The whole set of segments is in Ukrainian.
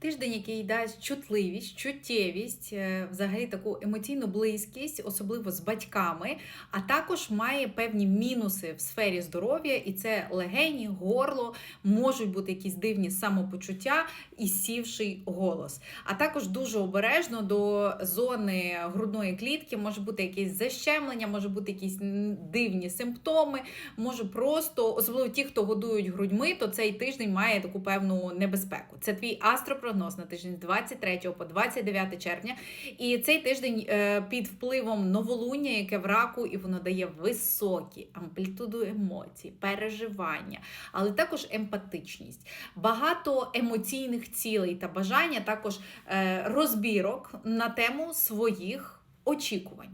Тиждень, який дасть чутливість, чуттєвість, е, взагалі таку емоційну близькість, особливо з батьками, а також має певні мінуси в сфері здоров'я, і це легені, горло, можуть бути якісь дивні самопочуття і сівший голос. А також дуже обережно до зони грудної клітки може бути якесь защемлення, може бути якісь дивні симптоми, може просто, особливо ті, хто годують грудьми, то цей тиждень має таку певну небезпеку. Це твій астропрогноз на тиждень з 23 по 29 червня. І цей тиждень е, під впливом новолуння, яке в раку, і воно дає високі амплітуду емоцій, переживання, але також емпатичність, багато емоційних цілей та бажання, також е, розбірок на тему своїх. Очікувань.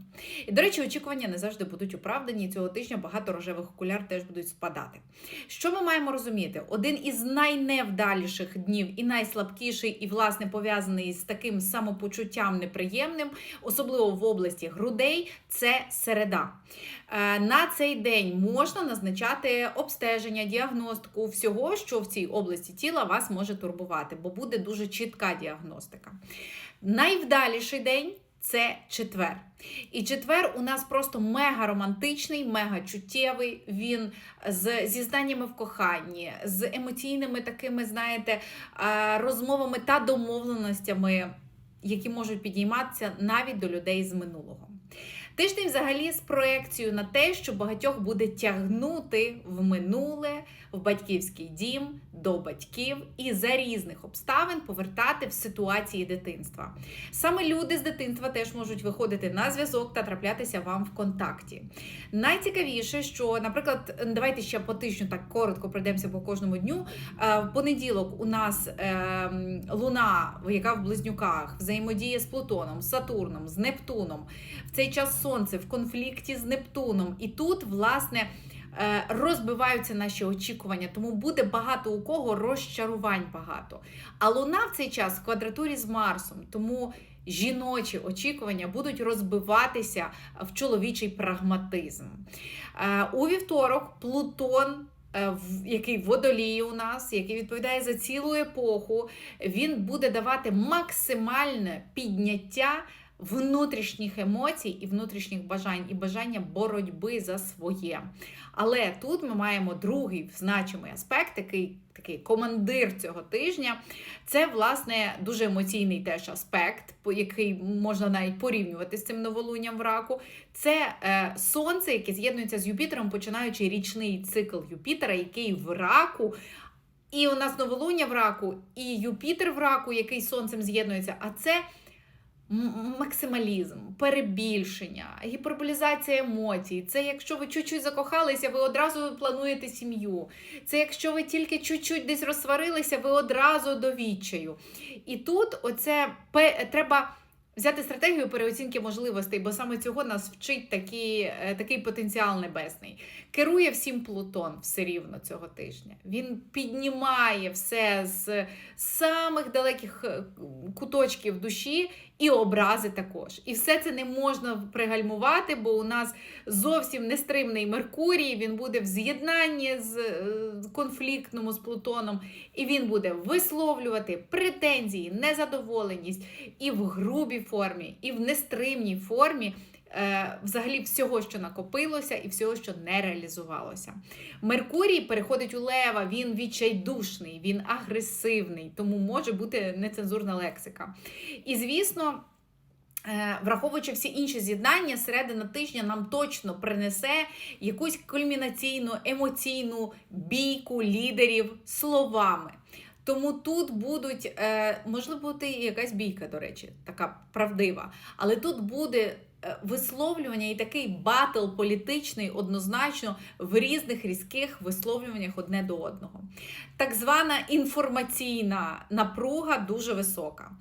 І, до речі, очікування не завжди будуть оправдані. Цього тижня багато рожевих окуляр теж будуть спадати. Що ми маємо розуміти? Один із найневдаліших днів і найслабкіший, і, власне, пов'язаний з таким самопочуттям неприємним, особливо в області грудей, це середа. Е, На цей день можна назначати обстеження, діагностику всього, що в цій області тіла вас може турбувати, бо буде дуже чітка діагностика. Найвдаліший день. Це четвер. І четвер у нас просто мега романтичний, мега чуттєвий. Він з зізнаннями в коханні, з емоційними такими, знаєте, розмовами та домовленостями, які можуть підійматися навіть до людей з минулого. Тиждень взагалі з проекцією на те, що багатьох буде тягнути в минуле, в батьківський дім, до батьків і за різних обставин повертати в ситуації дитинства. Саме люди з дитинства теж можуть виходити на зв'язок та траплятися вам в контакті. Найцікавіше, що, наприклад, давайте ще по тижню так коротко пройдемося по кожному дню. Е, В понеділок у нас е, луна, яка в близнюках, взаємодіє з Плутоном, з Сатурном, з Нептуном. В цей час сонце в конфлікті з Нептуном. І тут, власне, е, розбиваються наші очікування, тому буде багато у кого розчарувань багато. А луна в цей час в квадратурі з Марсом, тому жіночі очікування будуть розбиватися в чоловічий прагматизм. Е, У вівторок Плутон. е, Який водолій у нас, який відповідає за цілу епоху, він буде давати максимальне підняття внутрішніх емоцій і внутрішніх бажань, і бажання боротьби за своє. Але тут ми маємо другий значимий аспект, такий, такий командир цього тижня. Це, власне, дуже емоційний теж аспект, який можна навіть порівнювати з цим новолунням в раку. Це е, сонце, яке з'єднується з Юпітером, починаючи річний цикл Юпітера, який в раку. І у нас новолуння в раку, і Юпітер в раку, який сонцем з'єднується. А це максималізм, перебільшення, гіперболізація емоцій. Це якщо ви чуть-чуть закохалися, ви одразу плануєте сім'ю. Це якщо ви тільки чуть-чуть десь розсварилися, ви одразу до відчаю. І тут оце треба. Взяти стратегію переоцінки можливостей, бо саме цього нас вчить такі, е, такий потенціал небесний. Керує всім Плутон все рівно цього тижня. Він піднімає все з самих далеких е, куточків душі і образи також. І все це не можна пригальмувати, бо у нас зовсім нестримний Меркурій, він буде в з'єднанні з е, конфліктному з Плутоном, і він буде висловлювати претензії, незадоволеність і в грубій формі, і в нестримній формі. е, Взагалі, всього, що накопилося, і всього, що не реалізувалося. Меркурій переходить у Лева, він відчайдушний, він агресивний, тому може бути нецензурна лексика. І звісно. е, Враховуючи всі інші з'єднання, середина тижня нам точно принесе якусь кульмінаційну емоційну бійку лідерів словами. Тому тут будуть, е, можливо, бути якась бійка, до речі, така правдива. Але тут буде е, висловлювання і такий батл політичний однозначно в різних різких висловлюваннях одне до одного. Так звана інформаційна напруга дуже висока.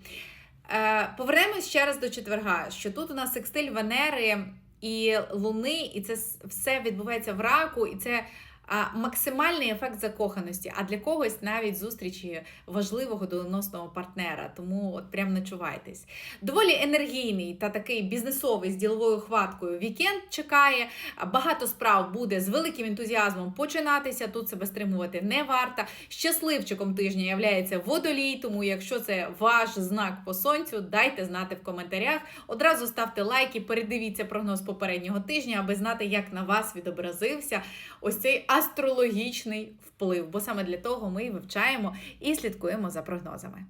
Е, Повернемось ще раз до четверга, що тут у нас секстиль Венери і Луни, і це все відбувається в раку, і це а, максимальний ефект закоханості, а для когось навіть зустрічі важливого доленосного партнера. Тому от прям начувайтесь. Доволі енергійний та такий бізнесовий з діловою хваткою вікенд чекає. Багато справ буде з великим ентузіазмом починатися. Тут себе стримувати не варто. Щасливчиком тижня являється водолій, тому якщо це ваш знак по сонцю, дайте знати в коментарях. Одразу ставте лайки, передивіться прогноз попереднього тижня, аби знати, як на вас відобразився ось цей астрологічний вплив. Бо саме для того ми вивчаємо і слідкуємо за прогнозами.